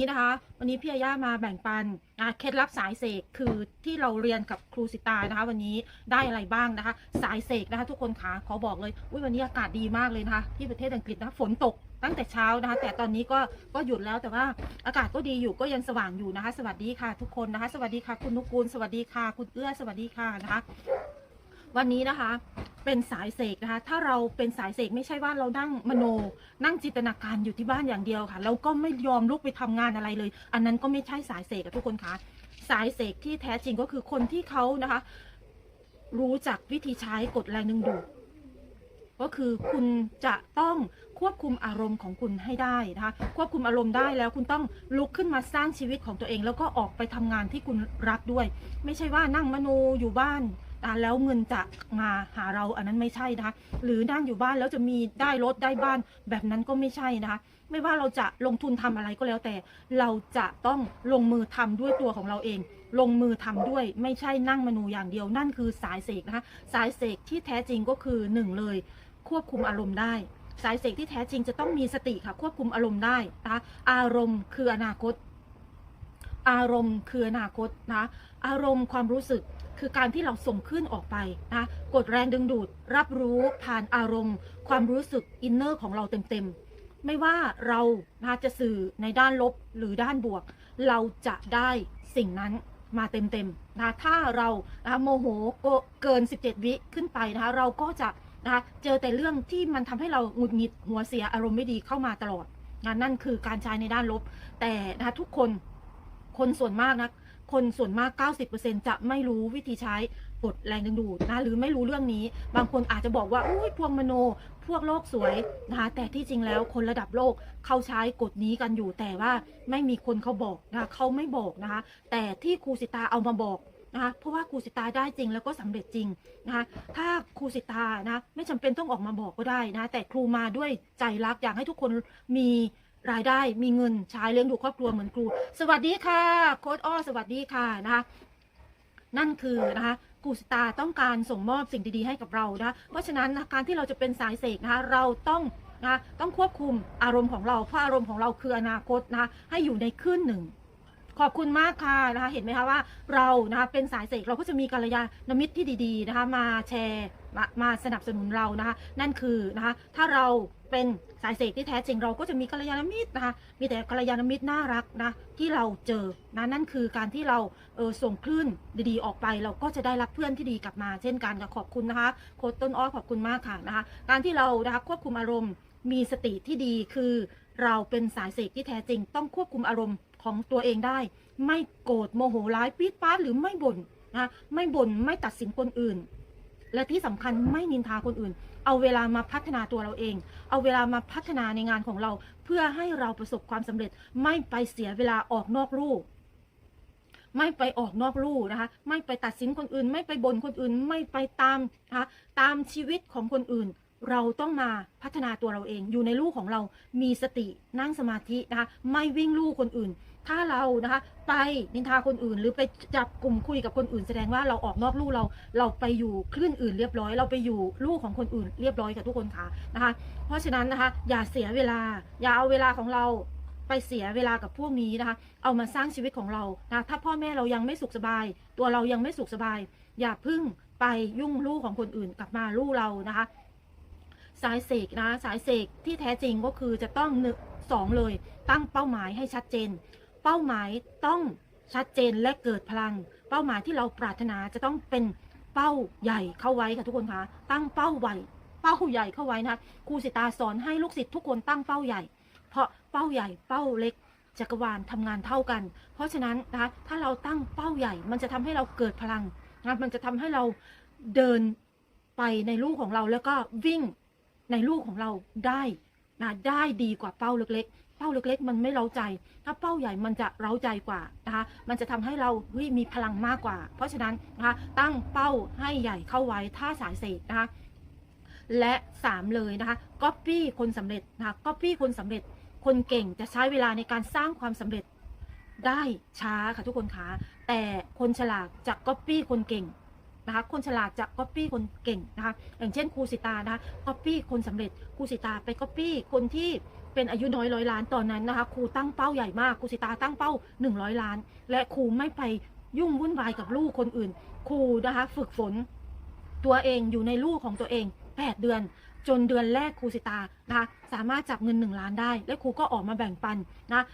นี้นะคะ วันนี้พี่อาย่ามาแบ่งปันเคล็ดลับสายเสกคือที่เราเรียนกับครูสิตานะคะ วันนี้ได้อะไรบ้างนะคะ สายเสกนะคะ ทุกคนคะขอบอกเลยวันนี้อากาศดีมากเลยนะคะที่ประเทศอังกฤษนะฝนตกตั้งแต่เช้านะคะ แต่ตอนนี้ก็ก็หยุดแล้วแต่ว่าอากาศก็ดีอยู่ก็ยังสว่างอยู่นะคะ สวัสดีค่ะ ทุกคนนะคะ สวัสดีค่ะ คุณนุกูลสวัสดีค่ะ คุณเอื้อสวัสดีค่ะนะคะ วันนี้นะคะ เป็นสายเสกนะคะ ถ้าเราเป็นสายเสกไม่ใช่ว่าเรานั่งมโน นั่งจินตนาการอยู่ที่บ้านอย่างเดียวค่ะแล้วก็ไม่ยอมลุกไปทำงานอะไรเลย อันนั้นก็ไม่ใช่สายเสกอะทุกคนคะสายเสกที่แท้จริงก็คือคนที่เขานะคะ รู้จักวิธีใช้กฎแรงดึงดูดก็คือคุณจะต้องควบคุมอารมณ์ของคุณให้ได้นะคะควบคุมอารมณ์ได้แล้วคุณต้องลุกขึ้นมาสร้างชีวิตของตัวเอง แล้วก็ออกไปทำงานที่คุณรักด้วย ไม่ใช่ว่านั่งมโนอยู่บ้าน อะแล้วเงินจะมาหาเราอันนั้นไม่ใช่นะคะหรือนั่งอยู่บ้านแล้วจะมีได้รถได้บ้านแบบนั้นก็ไม่ใช่นะคะไม่ว่าเราจะลงทุนทำอะไรก็แล้วแต่ เราจะต้องลงมือทำด้วยตัวของเราเอง ลงมือทำด้วยไม่ใช่นั่งมโนอย่างเดียว นั่นคือสายเสกนะคะสายเสกที่แท้จริงก็คือหนึ่งเลย ควบคุมอารมณ์ได้ สายเสกที่แท้จริงจะต้องมีสติค่ะควบคุมอารมณ์ได้นะคะอารมณ์คืออนาคต อารมณ์คืออนาคตนะอารมณ์ความรู้สึกคือการที่เราส่งขึ้นออกไปนะกดแรงดึงดูดรับรู้ผ่านอารมณ์ ความรู้สึกอินเนอร์ของเราเต็มๆ ไม่ว่าเรานะจะสื่อในด้านลบหรือด้านบวก เราจะได้สิ่งนั้นมาเต็มๆนะถ้าเรานะโมโหเกิน 17 วิขึ้นไปนะคะเราก็จะนะคะเจอแต่เรื่องที่มันทำให้เราหงุดหงิดหัวเสียอารมณ์ไม่ดีเข้ามาตลอดนะนั่นคือการใช้ในด้านลบ แต่นะทุกคน คนส่วนมากนะ คนส่วนมาก 90%จะไม่รู้วิธีใช้กดแรงดึงดูดนะหรือไม่รู้เรื่องนี้ บางคนอาจจะบอกว่าอุ้ยพวกมโน พวกโลกสวยนะคะแต่ที่จริงแล้วคนระดับโลกเขาใช้กฎนี้กันอยู่ แต่ว่าไม่มีคนเขาบอกนะคะเขาไม่บอกนะคะแต่ที่ครูสิตาเอามาบอกนะคะเพราะว่าครูสิตาได้จริงแล้วก็สำเร็จจริงนะคะถ้าครูสิตานะไม่จำเป็นต้องออกมาบอกก็ได้นะแต่ครูมาด้วยใจรักอยากให้ทุกคนมี รายได้มีเงินใช้เลี้ยงดูครอบครัวเหมือนครู สวัสดีค่ะ โค้ดอ้อสวัสดีค่ะนะคะนั่นคือนะคะกูสตาต้องการส่งมอบสิ่งดีๆให้กับเรานะคะเพราะฉะนั้นนะการที่เราจะเป็นสายเสกนะคะเราต้องนะต้องควบคุมอารมณ์ของเราเพราะอารมณ์ของเราคืออนาคตนะคะให้อยู่ในคลื่นหนึ่งขอบคุณมากค่ะนะคะเห็นไหมคะว่าเรานะคะเป็นสายเสกเราก็จะมีกัลยาณมิตรที่ดี ๆนะคะ มาแชร์มามาสนับสนุนเรานะคะ นั่นคือนะคะถ้าเรา เป็นสายเสกที่แท้จริงเราก็จะมีกัลยาณมิตรนะคะมีแต่กัลยาณมิตรน่ารักนะที่เราเจอนะนั่นคือการที่เราเออส่งคลื่นดีๆออกไป เราก็จะได้รับเพื่อนที่ดีกลับมา เช่นกันค่ะขอบคุณนะคะโค้ดต้นอ้อขอบคุณมากค่ะนะคะการที่เรานะคะควบคุมอารมณ์มีสติที่ดีคือเราเป็นสายเสกที่แท้จริง ต้องควบคุมอารมณ์ของตัวเองได้ ไม่โกรธโมโหร้ายปี๊ดป๊าหรือไม่บ่นนะไม่บ่นไม่ตัดสินคนอื่น และที่สำคัญไม่นินทาคนอื่น เอาเวลามาพัฒนาตัวเราเอง เอาเวลามาพัฒนาในงานของเรา เพื่อให้เราประสบความสำเร็จ ไม่ไปเสียเวลาออกนอกลู่ไม่ไปออกนอกลู่นะคะ ไม่ไปตัดสินคนอื่น ไม่ไปบ่นคนอื่น ไม่ไปตามนะคะตามชีวิตของคนอื่น เราต้องมาพัฒนาตัวเราเอง อยู่ในลู่ของเรา มีสตินั่งสมาธินะคะ ไม่วิ่งลู่คนอื่น ถ้าเรานะคะไปนินทาคนอื่น หรือไปจับกลุ่มคุยกับคนอื่น แสดงว่าเราออกนอกลู่เราเราไปอยู่คลื่นอื่นเรียบร้อย เราไปอยู่ลู่ของคนอื่นเรียบร้อยกับทุกคนค่ะนะคะ เพราะฉะนั้นนะคะอย่าเสียเวลา อย่าเอาเวลาของเราไปเสียเวลากับพวกนี้นะคะ เอามาสร้างชีวิตของเรานะถ้าพ่อแม่เรายังไม่สุขสบาย ตัวเรายังไม่สุขสบาย อย่าพึ่งไปยุ่งลู่ของคนอื่นกลับมาลู่เรานะคะ สายเสกนะสายเสกที่แท้จริงก็คือจะต้องหนึ่งสองเลยตั้งเป้าหมายให้ชัดเจน เป้าหมายต้องชัดเจนและเกิดพลัง เป้าหมายที่เราปรารถนาจะต้องเป็นเป้าใหญ่เข้าไว้ค่ะทุกคนคะตั้งเป้าใหญ่เป้าใหญ่เข้าไว้นะครูสิตาสอนให้ลูกศิษย์ทุกคนตั้งเป้าใหญ่ เพราะเป้าใหญ่เป้าเล็กจักรวาลทำงานเท่ากัน เพราะฉะนั้นนะคะถ้าเราตั้งเป้าใหญ่ มันจะทำให้เราเกิดพลังนะมันจะทำให้เราเดินไปในลูกของเราแล้วก็วิ่งในลูกของเราได้ นะได้ดีกว่าเป้าเล็กๆ เป้าเล็กๆ มันไม่เร้าใจ ถ้าเป้าใหญ่มันจะเร้าใจกว่านะคะมันจะทำให้เราเฮ้ยมีพลังมากกว่า เพราะฉะนั้นนะคะตั้งเป้าให้ใหญ่เข้าไว้ถ้าสายเสกนะคะและสามเลยนะคะก๊อปปี้คนสำเร็จนะคะก๊อปปี้คนสำเร็จคนเก่งจะใช้เวลาในการสร้างความสำเร็จได้ช้าค่ะทุกคนคะแต่คนฉลาดจะก๊อปปี้คนเก่ง นะคะคนฉลาดจะก๊อปปี้คนเก่งนะคะอย่างเช่นครูสิตานะคะก๊อปปี้คนสำเร็จครูสิตาไปก๊อปปี้คนที่เป็นอายุน้อยร้อยล้านตอนนั้นนะคะครูตั้งเป้าใหญ่มากครูสิตาตั้งเป้า 100 ล้าน และครูไม่ไปยุ่งวุ่นวายกับลูกคนอื่น ครูนะคะฝึกฝนตัวเองอยู่ในลูกของตัวเอง 8 เดือน จนเดือนแรกครูสิตานะคะสามารถจับเงิน 1 ล้านได้ และครูก็ออกมาแบ่งปันนะะ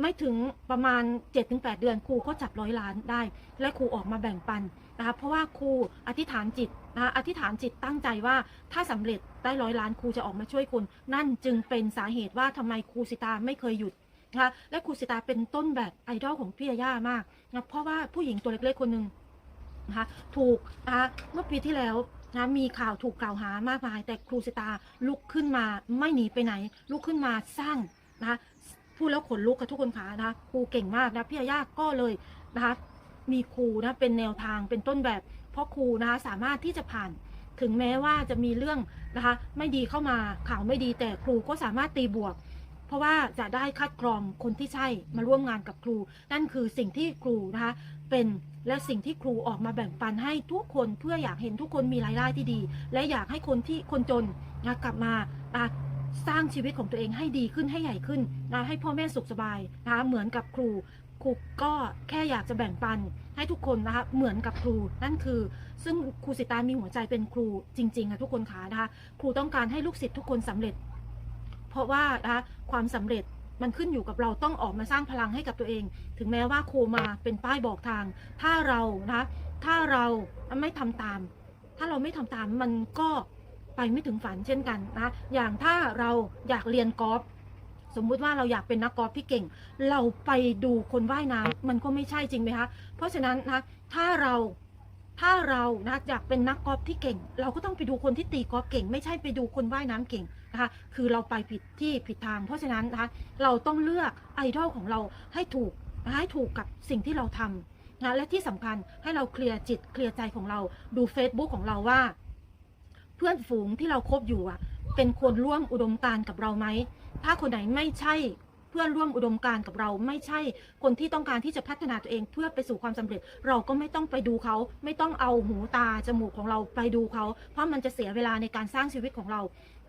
ไม่ถึงประมาณ 7-8 เดือน ครูก็จับร้อยล้านได้ และครูออกมาแบ่งปันนะคะเพราะว่าครูอธิษฐานจิตนะคะอธิษฐานจิตตั้งใจว่าถ้าสำเร็จได้ร้อยล้านครูจะออกมาช่วยคนนั่นจึงเป็นสาเหตุว่าทำไมครูสิตาไม่เคยหยุดนะคะและครูสิตาเป็นต้นแบบไอดอลของพี่ยาย่ามากนะเพราะว่าผู้หญิงตัวเล็กๆคนหนึ่งนะคะถูกนะคะเมื่อปีที่แล้ว นะมีข่าวถูกกล่าวหามากมาย แต่ครูสิตาลุกขึ้นมาไม่หนีไปไหน ลุกขึ้นมาสร้างนะคะพูดแล้วขนลุกกับทุกคนขานะคะครูเก่งมากนะพี่ยาย่าก็เลยนะคะมีครูนะเป็นแนวทางเป็นต้นแบบ เพราะครูนะคะสามารถที่จะผ่านถึงแม้ว่าจะมีเรื่องนะคะไม่ดีเข้ามาข่าวไม่ดีแต่ครูก็สามารถตีบวก เพราะว่าจะได้คัดกรองคนที่ใช่มาร่วมงานกับครู นั่นคือสิ่งที่ครูนะคะเป็น และสิ่งที่ครูออกมาแบ่งปันให้ทุกคนเพื่ออยากเห็นทุกคนมีรายได้ที่ดี และอยากให้คนที่คนจนนะกลับมาสร้างชีวิตของตัวเองให้ดีขึ้นให้ใหญ่ขึ้นนะให้พ่อแม่สุขสบายนะคะเหมือนกับครูครูก็แค่อยากจะแบ่งปันให้ทุกคนนะคะเหมือนกับครูนั่นคือ ซึ่งครูสิตามีหัวใจเป็นครูจริงๆอะทุกคนคะนะคะครูต้องการให้ลูกศิษย์ทุกคนสำเร็จ เพราะว่านะคะความสำเร็จ มันขึ้นอยู่กับเราต้องออกมาสร้างพลังให้กับตัวเอง ถึงแม้ว่าครูมาเป็นป้ายบอกทาง ถ้าเรานะถ้าเราไม่ทำตาม ถ้าเราไม่ทำตามมันก็ไปไม่ถึงฝันเช่นกันนะ อย่างถ้าเราอยากเรียนกอล์ฟสมมุติว่าเราอยากเป็นนักกอล์ฟที่เก่ง เราไปดูคนว่ายน้ำมันก็ไม่ใช่จริงไหมคะ เพราะฉะนั้นนะถ้าเราถ้าเรานะอยากเป็นนักกอล์ฟที่เก่ง เราก็ต้องไปดูคนที่ตีกอล์ฟเก่ง ไม่ใช่ไปดูคนว่ายน้ำเก่ง นะคะ คือเราไปผิดที่ผิดทาง เพราะฉะนั้นนะคะ เราต้องเลือกไอดอลของเราให้ถูกให้ถูกกับสิ่งที่เราทำนะและที่สำคัญให้เราเคลียร์จิตเคลียร์ใจของเราดู Facebook ของเราว่า เพื่อนฝูงที่เราคบอยู่อะ เป็นคนร่วมอุดมการณ์กับเราไหม ถ้าคนไหนไม่ใช่เพื่อนร่วมอุดมการกับเราไม่ใช่คนที่ต้องการที่จะพัฒนาตัวเองเพื่อไปสู่ความสำเร็จ เราก็ไม่ต้องไปดูเขา ไม่ต้องเอาหูตาจมูกของเราไปดูเขา เพราะมันจะเสียเวลาในการสร้างชีวิตของเรา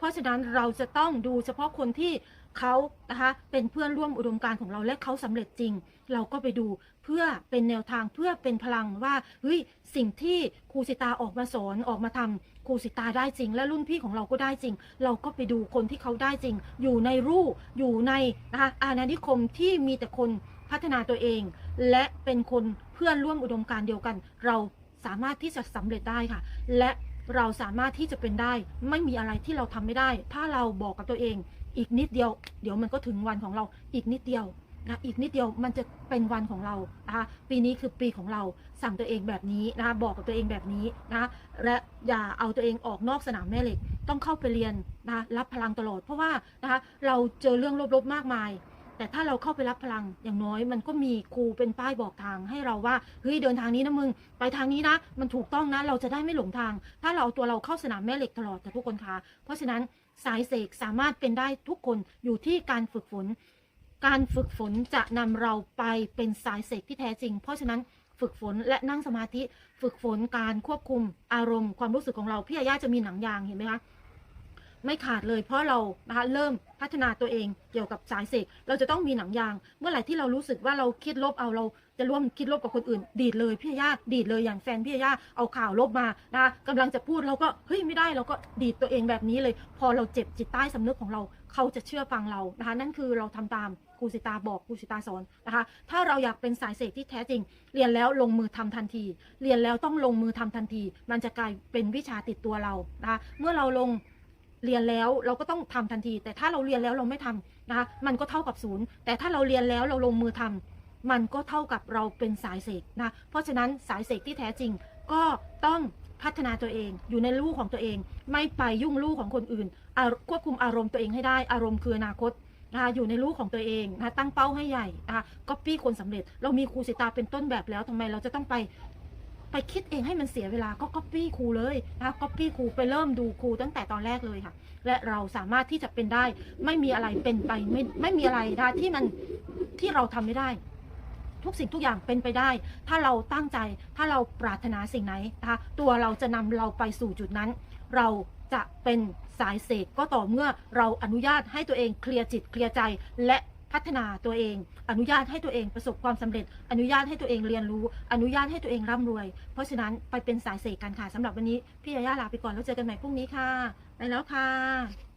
เพราะฉะนั้นเราจะต้องดูเฉพาะคนที่เขานะคะเป็นเพื่อนร่วมอุดมการของเราและเขาสำเร็จจริง เราก็ไปดูเพื่อเป็นแนวทางเพื่อเป็นพลังว่าเฮ้ยสิ่งที่ครูสิตาออกมาสอนออกมาทำครูสิตาได้จริง และรุ่นพี่ของเราก็ได้จริง เราก็ไปดูคนที่เขาได้จริง อยู่ในรูอยู่ในนะคะอาณานิคมที่มีแต่คนพัฒนาตัวเอง และเป็นคนเพื่อนร่วมอุดมการเดียวกัน เราสามารถที่จะสำเร็จได้ค่ะ และ เราสามารถที่จะเป็นได้ ไม่มีอะไรที่เราทำไม่ได้ ถ้าเราบอกกับตัวเอง อีกนิดเดียว เดี๋ยวมันก็ถึงวันของเราอีกนิดเดียวนะอีกนิดเดียวมันจะเป็นวันของเรานะคะปีนี้คือปีของเราสั่งตัวเองแบบนี้นะคะบอกกับตัวเองแบบนี้นะและอย่าเอาตัวเองออกนอกสนามแม่เหล็ก ต้องเข้าไปเรียนนะรับพลังตลอด เพราะว่านะคะเราเจอเรื่องลบๆมากมาย แต่ถ้าเราเข้าไปรับพลังอย่างน้อยมันก็มีครูเป็นป้ายบอกทางให้เราว่าเฮ้ยเดินทางนี้นะมึง ไปทางนี้นะ มันถูกต้องนะเราจะได้ไม่หลงทาง ถ้าเราเอาตัวเราเข้าสนามแม่เหล็กตลอดแต่ทุกคนคะเพราะฉะนั้นสายเสกสามารถเป็นได้ทุกคนอยู่ที่การฝึกฝน การฝึกฝนจะนำเราไปเป็นสายเสกที่แท้จริง เพราะฉะนั้นฝึกฝนและนั่งสมาธิ ฝึกฝนการควบคุมอารมณ์ความรู้สึกของเราพี่อาย่าจะมีหนังยางเห็นไหมคะ ไม่ขาดเลยเพราะเรานะคะเริ่มพัฒนาตัวเองเกี่ยวกับสายเสกเราจะต้องมีหนังยาง เมื่อไหร่ที่เรารู้สึกว่าเราคิดลบเอาเราจะร่วมคิดลบกับคนอื่น ดีดเลยพี่ย่าดีดเลยอย่างแฟนพี่ย่าเอาข่าวลบมานะคะกำลังจะพูดเราก็เฮ้ยไม่ได้เราก็ดีดตัวเองแบบนี้เลย พอเราเจ็บจิตใต้สำนึกของเราเขาจะเชื่อฟังเรานะคะนั่นคือเราทำตามครูสิตาบอกครูสิตาสอนนะคะ ถ้าเราอยากเป็นสายเสกที่แท้จริง เรียนแล้วลงมือทำทันที เรียนแล้วต้องลงมือทำทันที มันจะกลายเป็นวิชาติดตัวเรานะคะเมื่อเราลง เรียนแล้วเราก็ต้องทำทันที แต่ถ้าเราเรียนแล้วเราไม่ทำนะคะมันก็เท่ากับศูนย์แต่ถ้าเราเรียนแล้วเราลงมือทำมันก็เท่ากับเราเป็นสายเสกนะเพราะฉะนั้นสายเสกที่แท้จริงก็ต้องพัฒนาตัวเองอยู่ในลูกของตัวเอง ไม่ไปยุ่งลูกของคนอื่นควบคุมอารมณ์ตัวเองให้ได้อารมณ์คืออนาคตนะคะอยู่ในลูกของตัวเองนะตั้งเป้าให้ใหญ่นะคะก๊อปปี้คนสำเร็จ เรามีครูสิตาเป็นต้นแบบแล้วทำไมเราจะต้องไป ไปคิดเองให้มันเสียเวลาก็ก๊อปปี้ครูเลยนะคะก๊อปปี้ครูไปเริ่มดูครูตั้งแต่ตอนแรกเลยค่ะ และเราสามารถที่จะเป็นได้ ไม่มีอะไรเป็นไปไม่ไม่มีอะไรนะที่มันที่เราทำไม่ได้ ทุกสิ่งทุกอย่างเป็นไปได้ ถ้าเราตั้งใจถ้าเราปรารถนาสิ่งไหนนะคะตัวเราจะนำเราไปสู่จุดนั้น เราจะเป็นสายเสกก็ต่อเมื่อเราอนุญาตให้ตัวเองเคลียร์จิตเคลียร์ใจและ พัฒนาตัวเอง อนุญาตให้ตัวเองประสบความสำเร็จ อนุญาตให้ตัวเองเรียนรู้ อนุญาตให้ตัวเองร่ำรวย เพราะฉะนั้นไปเป็นสายเสกกันค่ะสำหรับวันนี้พี่ยาย่าลาไปก่อนแล้วเจอกันใหม่พรุ่งนี้ค่ะ ไปแล้วค่ะ